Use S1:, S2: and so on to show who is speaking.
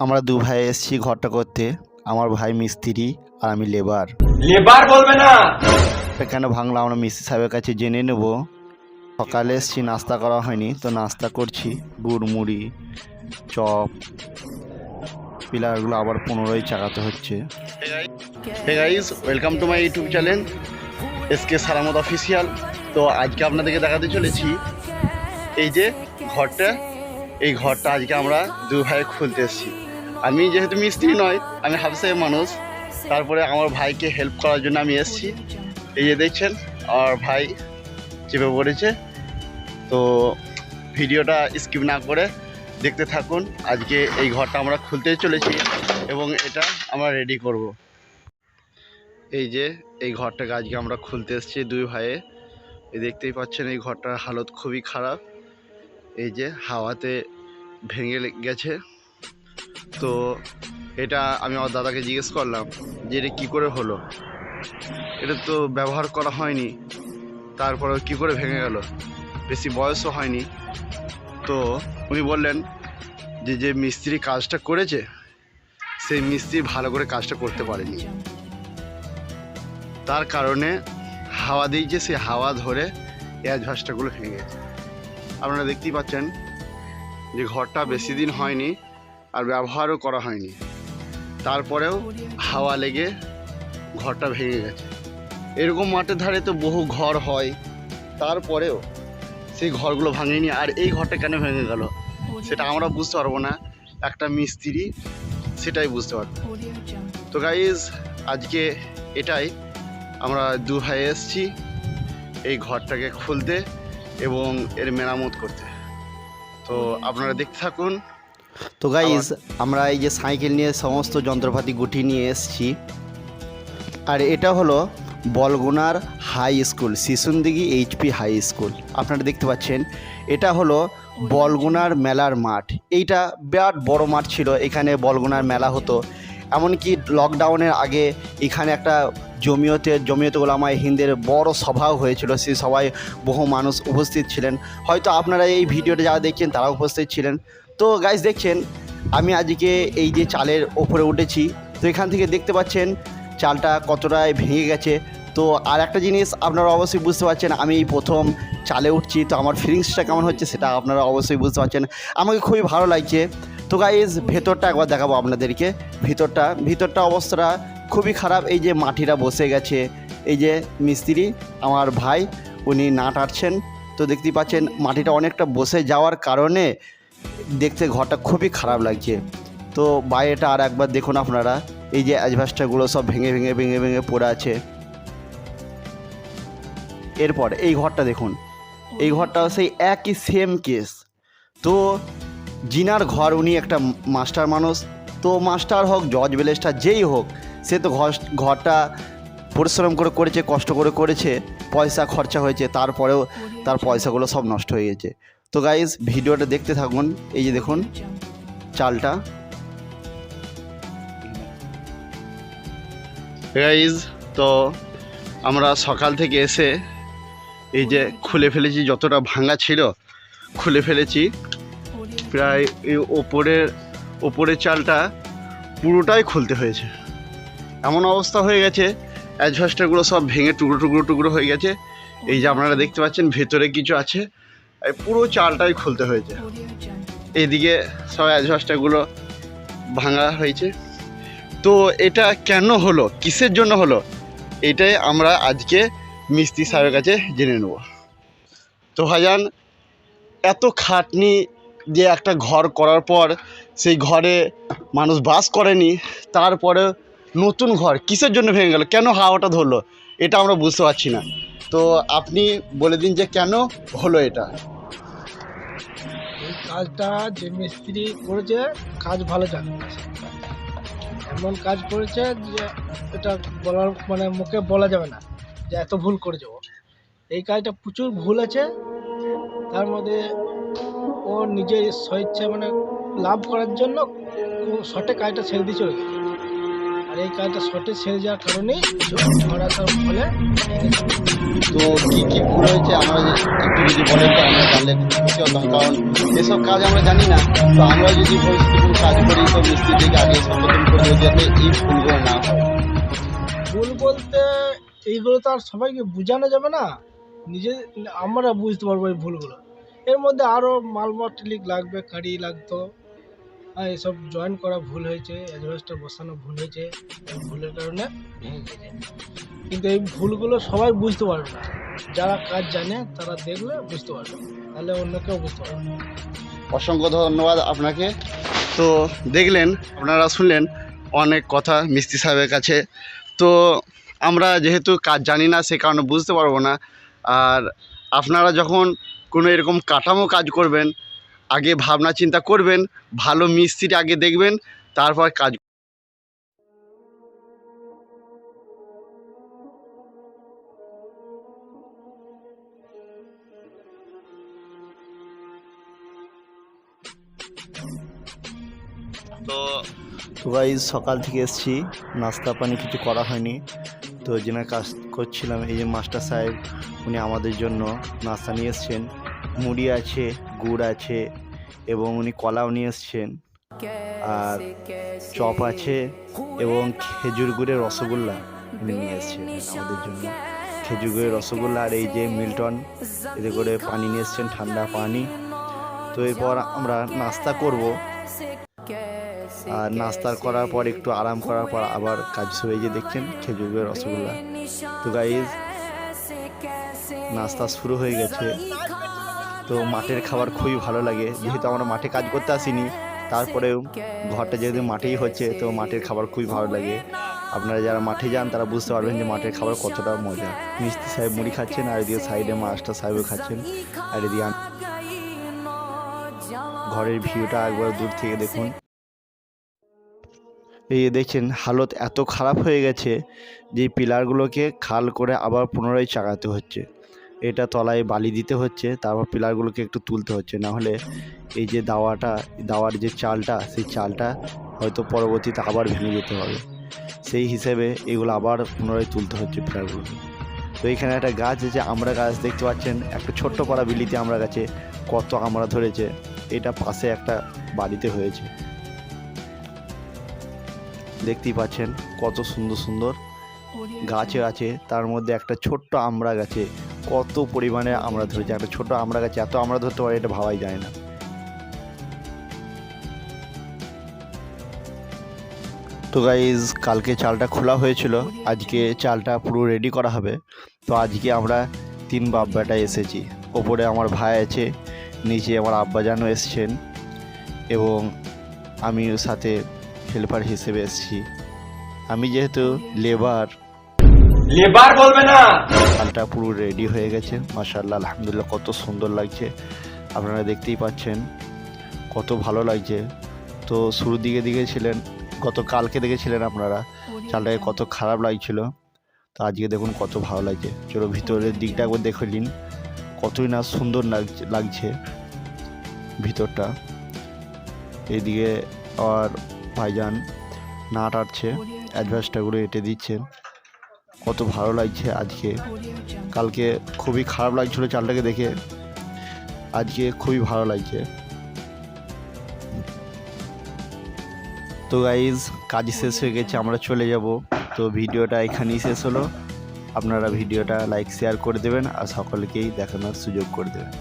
S1: আমরা দু ভাই এসেছি ঘরটা করতে। আমার ভাই মিস্ত্রি আর আমি লেবার।
S2: লেবার বলবে না।
S1: কেন ভাঙলাম? আমরা মিস্ত্রি সাহেবের কাছে জেনে নেব। সকালে এসেছি নাস্তা করা হয়নি তো নাস্তা করছি। গুড় মুড়ি চপ পিলারগুলো আবার পুনরায় চাকাতে হচ্ছে। Hey guys welcome to my YouTube channel S K Salamat official তো আজকে আপনাদেরকে দেখাতে চলেছি এই যে ঘরটা এই ঘরটা আজকে আমরা দু ভাই খুলতে এসেছি। আমি যেহেতু মিস্ত্রি নয়, আমি হাফসাই মানুষ। তারপরে আমার ভাইকে হেল্প করার জন্য আমি এসেছি। এই যে দেখছেন আর ভাই চেপে পড়েছে। তো ভিডিওটা স্কিপ না করে দেখতে থাকুন। আজকে এই ঘরটা আমরা খুলতে চলেছি এবং এটা আমরা রেডি করব। এই যে, এই ঘরটাকে আজকে আমরা খুলতে এসেছি দুই ভাইয়ে। এই দেখতেই পাচ্ছেন, এই ঘরটার হালত খুবই খারাপ। এই যে, হাওয়াতে ভেঙে গেছে তো এটা আমি আমার দাদাকে জিজ্ঞেস করলাম যে এটা কী করে হলো? এটা তো ব্যবহার করা হয়নি। তারপরে কি করে ভেঙে গেল? বেশি বয়সও হয়নি। তো উনি বললেন যে যে মিস্ত্রি কাজটা করেছে, সেই মিস্ত্রি ভালো করে কাজটা করতে পারেনি। তার কারণে হাওয়া দিয়েছে সেই হাওয়া ধরে এয়ার ঝাসটাগুলো ভেঙে গেছে। আপনারা দেখতেই পাচ্ছেন যে ঘরটা বেশি দিন হয়নি। আর ব্যবহারও করা হয়নি। তারপরেও হাওয়া লেগে ঘরটা ভেঙে গেছে। এরকম মাঠের ধারে তো বহু ঘর হয়। তারপরেও সেই ঘরগুলো ভাঙেনি। আর এই ঘরটা কেন ভেঙে গেল? সেটা আমরা বুঝতে পারব না। একটা মিস্ত্রি সেটাই বুঝতে পারব। তো গাইজ আজকে এটাই। আমরা দু ভাই এসছি এই ঘরটাকে খুলতে এবং এর মেরামত করতে। তো আপনারা দেখতে থাকুন। তো গাইজ আমরা এই যে সাইকেল নিয়ে সমস্ত যন্ত্রপাতি গুটিয়ে নিয়ে এসেছি। আর এটা হলো বলগুনার high school Shishundighi HP high school. আপনারা দেখতে পাচ্ছেন এটা হলো বলগুনার মেলার মাঠ। এইটা বিরাট বড় মাঠ ছিল এখানে বলগুনার মেলা হতো। এমনকি লকডাউনের আগে এখানে একটা জমিয়তে জমিয়ত গোলামায় হিন্দের বড় সভাও হয়েছিল সেই সভায় বহু মানুষ উপস্থিত ছিলেন। হয়তো আপনারা এই ভিডিওটা যারা দেখছেন তারা উপস্থিত ছিলেন। তো গাইজ দেখছেন, আমি আজকে এই যে চালের ওপরে উঠেছি। তো এখান থেকে দেখতে পাচ্ছেন, চালটা কতটায় ভেঙে গেছে। তো আর একটা জিনিস আপনারা অবশ্যই বুঝতে পারছেন, আমি প্রথম চালে উঠছি, তো আমার ফিলিংসটা কেমন হচ্ছে সেটা আপনারা অবশ্যই বুঝতে পারছেন। আমাকে খুবই ভালো লাগছে। তো গাইজ ভেতরটা একবার দেখাবো আপনাদেরকে। ভিতরটা ভিতরটা অবস্থাটা খুবই খারাপ। এই যে মাটিরা বসে গেছে। এই যে মিস্ত্রি, আমার ভাই, উনি নাট আটছেন তো দেখতেই পাচ্ছেন, মাটিটা অনেকটা বসে যাওয়ার কারণে দেখতে ঘরটা খুবই খারাপ লাগছে। তো বাইরেটা আর একবার দেখুন আপনারা। এই যে অ্যাজভাস্টারগুলো সব ভেঙে ভেঙে ভেঙে ভেঙে পড়ে আছে। এরপর এই ঘরটা দেখুন। এই ঘরটাও সেই একই সেম কেস তো জিনার ঘর উনি একটা মাস্টার মানুষ। তো মাস্টার হোক জজ বেলেস্টার যেই হোক সে তো ঘর ঘরটা পরিশ্রম করে করেছে কষ্ট করে করেছে পয়সা খরচা হয়েছে তারপরেও তার পয়সাগুলো সব নষ্ট হয়ে গেছে। তো গাইজ ভিডিওটা দেখতে থাকুন। এই যে দেখুন, চালটা। গাইজ তো আমরা সকাল থেকে এসে এই যে খুলে ফেলেছি, যতটা ভাঙা ছিল, খুলে ফেলেছি। প্রায় এই ওপরের ওপরের চালটা পুরোটাই খুলতে হয়েছে। এমন অবস্থা হয়ে গেছে অ্যাডজাস্টারগুলো সব ভেঙে টুকরো টুকরো টুকরো হয়ে গেছে। এই যে আপনারা দেখতে পাচ্ছেন, ভেতরে কিছু আছে। এই পুরো চালটাই খুলতে হয়েছে। এইদিকে সব অ্যাডজাস্টারগুলো ভাঙা হয়েছে। তো এটা কেন হলো? কিসের জন্য হলো? এটাই আমরা আজকে মিস্ত্রি সাহেবের কাছে জেনে নেব। তো ভাইজান এত খাটনি যে একটা ঘর করার পর সেই ঘরে মানুষ বাস করেনি তারপরে নতুন ঘর কিসের জন্য ভেঙে গেল? কেন হাওয়াটা ধরলো? এটা আমরা বুঝতে পারছি না। তো আপনি বলে দিন যে কেন হলো এটা?
S3: কাজটা যে মিস্ত্রি করেছে, কাজ ভালো জানে এমন কাজ করেছে যে এটা বলার মানে মুখে বলা যাবে না যে এত ভুল করে যাব এই কাজটা প্রচুর ভুল আছে। তার মধ্যে ও নিজের স্বেচ্ছা মানে লাভ করার জন্য সঠিক কাজটা ছেড়ে দিয়ে চলে গেছে। আর এই কাজটা শর্টে ছেড়ে যাওয়ার কারণেই ঝড় আসার ফলে
S1: তো কি কি ভুল হয়েছে? আমরা একটু যদি বলেন তো আমরা জানলে খুশি হতাম কারণ এসব কাজ আমরা জানি না। তো আমরা যদি পরিস্থিতি কোনো কাজ করি তো
S2: মিস্ত্রিকে আগে সচেতন করবে যাতে এই ভুলগুলো না হয়।
S3: ভুল বলতে এইগুলো তো আর সবাইকে বোঝানো যাবে না। নিজে আমরা বুঝতে পারব এই ভুলগুলো। এর মধ্যে আরও মালমাটিলিক লাগবে কাড়ি লাগতো। এসব জয়েন করা ভুল হয়েছে অ্যাডভাস্টার বসানো ভুল হয়েছে ভুলের কারণে ভেঙে গেছে। কিন্তু এই ভুলগুলো সবাই বুঝতে পারবে না। যারা কাজ জানে, তারা দেখলে বুঝতে পারবে। তাহলে অন্য কেউ বুঝতে পারবে।
S4: অসংখ্য ধন্যবাদ আপনাকে। তো দেখলেন, আপনারা শুনলেন অনেক কথা মিস্ত্রি সাহেবের কাছে। তো আমরা যেহেতু কাজ জানি না, সে কারণে বুঝতে পারব না। আর আপনারা যখন কোনো এরকম কাঠামো কাজ করবেন আগে ভাবনা চিন্তা করবেন, ভালো মিস্ত্রি আগে দেখবেন, তারপর কাজ তো
S1: গাইজ, সকাল থেকে এসেছি, নাস্তা পানি কিছু করা হয়নি, তো যেনার কাজ করছিলাম। এই যে মাস্টার সাহেব, উনি আমাদের জন্য নাস্তা নিয়ে এসছেন। মুড়ি আছে গুড় আছে এবং উনি কলাও নিয়ে এসছেন। আর চপ আছে এবং খেজুর গুড়ের রসগোল্লা উনি নিয়ে এসছেন আমাদের জন্য। খেজুর গুড়ের রসগোল্লা আর এই যে মিল্টন, এতে করে পানি নিয়ে এসছেন, ঠান্ডা পানি। তো এরপর আমরা নাস্তা করব। আর নাস্তা করার পর একটু আরাম করার পর আবার কাজ হয়ে যে দেখছেন খেজুর গুড়ের রসগোল্লা। তো গাইজ নাস্তা শুরু হয়ে গেছে। তো মাঠের খাবার খুবই ভালো লাগে। যেহেতু আমরা মাঠে কাজ করতে আসিনি, তারপরেও ঘরটা যেহেতু মাঠেই হচ্ছে, তো মাঠের খাবার খুবই ভালো লাগে। আপনারা যারা মাঠে যান, তারা বুঝতে পারবেন যে মাঠের খাবার কতটা মজা। মিস্ত্রি সাহেব মুড়ি খাচ্ছেন, আর এদিকে সাইডে মাস্টার সাহেবও খাচ্ছেন। আর এদিকে ঘরের ভিউটা একবার দূর থেকে দেখুন। এই দেখছেন, হালত এত খারাপ হয়ে গেছে যে পিলারগুলোকে খাল করে আবার পুনরায় চাকাতে হচ্ছে। এটা তলায় বালি দিতে হচ্ছে তারপর পিলারগুলোকে একটু তুলতে হচ্ছে। না হলে এই যে দাওয়াটা দাওয়ার যে চালটা সেই চালটা হয়তো পরবর্তীতে আবার ভেঙে যেতে হবে। সেই হিসেবে এগুলো আবার পুনরায় তুলতে হচ্ছে পিলারগুলোকে। তো এখানে একটা গাছ আছে আমরা গাছ দেখতে পাচ্ছেন একটা ছোট্ট পাড়া বিলিতে আমরা গাছে কত আমরা ধরেছে এটা পাশে একটা বাড়িতে হয়েছে। দেখতেই পাচ্ছেন কত সুন্দর সুন্দর গাছে আছে। তার মধ্যে একটা ছোট্ট আমড়া গাছে কত পরিমাণে আমরা ধরেছি, একটা ছোট আমড়া গাছে, এত আমরা ধরতে পারি, এটা ভাবাই যায় না। তো গাইজ কালকে চালটা খোলা হয়েছিল, আজকে চালটা পুরো রেডি করা হবে। তো আজকে আমরা তিন বাপ বেটা এসেছি। ওপরে আমার ভাই আছে, নিচে আমার আব্বাজানও এসছেন এবং আমি ওর সাথে হেল্পার হিসেবে এসেছি। আমি যেহেতু লেবার
S2: লেবার বলবে না।
S1: পুরো রেডি হয়ে গেছে। মাশাল্লাহ আলহামদুলিল্লাহ, কত সুন্দর লাগছে। আপনারা দেখতেই পাচ্ছেন, কত ভালো লাগছে। তো শুরুর দিকে দেখেছিলেন গত কালকে দেখেছিলেন আপনারা, চালটাকে কত খারাপ লাগছিল। তো আজকে দেখুন কত ভালো লাগছে। চলো ভিতরের দিকটা একবার দেখে নিন, কতই না সুন্দর লাগছে লাগছে ভিতরটা। এইদিকে আর ভাইজান নাট আটছে অ্যাডভার্সটাগুলো এঁটে দিচ্ছেন। কত ভালো লাগছে আজকে। কালকে খুবই খারাপ লাগছিল চালটাকে দেখে। আজকে খুবই ভালো লাগছে। তো গাইজ কাজ শেষ হয়ে গেছে, আমরা চলে যাব। তো ভিডিওটা এখানেই শেষ হলো। আপনারা ভিডিওটা লাইক শেয়ার করে দেবেন আর সকলকেই দেখানোর সুযোগ করে দেবেন।